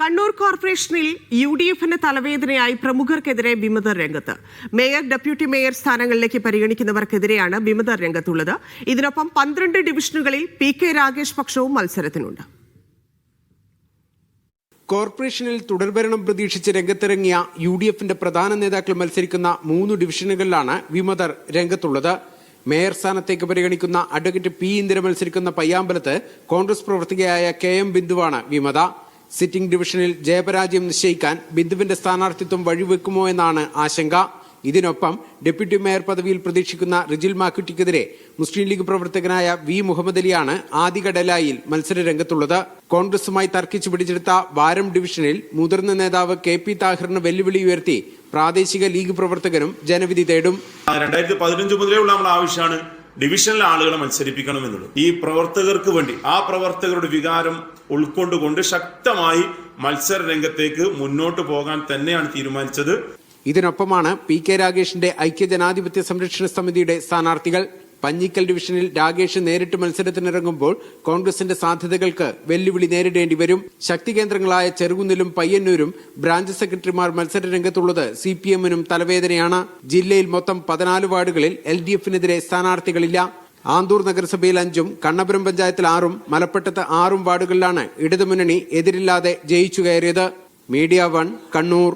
കണ്ണൂർ കോർപ്പറേഷനിൽ U D എഫിന് തലവേദനയായി പ്രമുഖർക്കെതിരെ വിമത രംഗത്ത്. മേയർ ഡെപ്യൂട്ടി മേയർ സ്ഥാനങ്ങളിലേക്ക് പരിഗണിക്കുന്നവർക്കെതിരെയാണ് വിമതർ രംഗത്തുള്ളത്. ഇതിനൊപ്പം പന്ത്രണ്ട് ഡിവിഷനുകളിൽ പി കെ രാഗേഷ് പക്ഷവും മത്സരത്തിനുണ്ട്. കോർപ്പറേഷനിൽ തുടർഭരണം പ്രതീക്ഷിച്ച് രംഗത്തിറങ്ങിയ യു ഡി എഫിന്റെ പ്രധാന നേതാക്കൾ മത്സരിക്കുന്ന മൂന്ന് ഡിവിഷനുകളിലാണ് വിമതർ രംഗത്തുള്ളത്. മേയർ സ്ഥാനത്തേക്ക് പരിഗണിക്കുന്ന അഡ്വക്കേറ്റ് പി ഇന്ദിര മത്സരിക്കുന്ന പയ്യാമ്പലത്ത് കോൺഗ്രസ് പ്രവർത്തകയായ കെ എം ബിന്ദുവാണ് വിമത. സിറ്റിംഗ് ഡിവിഷനിൽ ജയപരാജയം നിശ്ചയിക്കാൻ ബിന്ദുവിന്റെ സ്ഥാനാർത്ഥിത്വം വഴിവെക്കുമോ എന്നാണ് ആശങ്ക. ഇതിനൊപ്പം ഡെപ്യൂട്ടി മേയർ പദവിയിൽ പ്രതീക്ഷിക്കുന്ന റിജിൽ മാക്കുറ്റിക്കെതിരെ മുസ്ലിം ലീഗ് പ്രവർത്തകനായ വി മുഹമ്മദ് അലിയാണ് ആദ്യഘടലായിൽ മത്സരരംഗത്തുള്ളത്. മത്സര രംഗത്തുള്ളത് കോൺഗ്രസുമായി തർക്കിച്ചു പിടിച്ചെടുത്ത വാരം ഡിവിഷനിൽ മുതിർന്ന നേതാവ് കെ പി താഹിറിന് വെല്ലുവിളി ഉയർത്തി പ്രാദേശിക ലീഗ് പ്രവർത്തകരും ജനവിധി തേടും. രണ്ടായിരത്തി പതിനഞ്ച് മുതലേ ഉള്ള നമ്മുടെ ആവശ്യമാണ്. ഡിവിഷനിലെ ആളുകളെ മത്സരിപ്പിക്കണം എന്നുള്ളത് ഈ പ്രവർത്തകർക്ക് വേണ്ടി ആ പ്രവർത്തകരുടെ വികാരം ഉൾക്കൊണ്ടുകൊണ്ട് ശക്തമായി മത്സര രംഗത്തേക്ക് മുന്നോട്ട് പോകാൻ തന്നെയാണ് തീരുമാനിച്ചത്. ഇതിനൊപ്പമാണ് പി കെ രാഗേഷിന്റെ ഐക്യ ജനാധിപത്യ സംരക്ഷണ സമിതിയുടെ സ്ഥാനാർത്ഥികൾ പഞ്ഞിക്കൽ ഡിവിഷനിൽ രാഗേഷ് നേരിട്ട് മത്സരത്തിനിറങ്ങുമ്പോൾ കോൺഗ്രസിന്റെ സാധ്യതകൾക്ക് വെല്ലുവിളി നേരിടേണ്ടി വരും. ശക്തി കേന്ദ്രങ്ങളായ ചെറുകുന്നിലും പയ്യന്നൂരും ബ്രാഞ്ച് സെക്രട്ടറിമാർ മത്സര രംഗത്തുള്ളത് സി പി എമ്മിനും തലവേദനയാണ്. ജില്ലയിൽ മൊത്തം പതിനാല് വാർഡുകളിൽ എൽ ഡി എഫിനെതിരെ സ്ഥാനാർത്ഥികളില്ല. ആന്തൂർ നഗരസഭയിൽ അഞ്ചും കണ്ണപുരം പഞ്ചായത്തിൽ ആറും മലപ്പട്ടത്ത് ആറും വാർഡുകളിലാണ് ഇടതുമുന്നണി എതിരില്ലാതെ ജയിച്ചു കയറിയത്. Media one Kannur.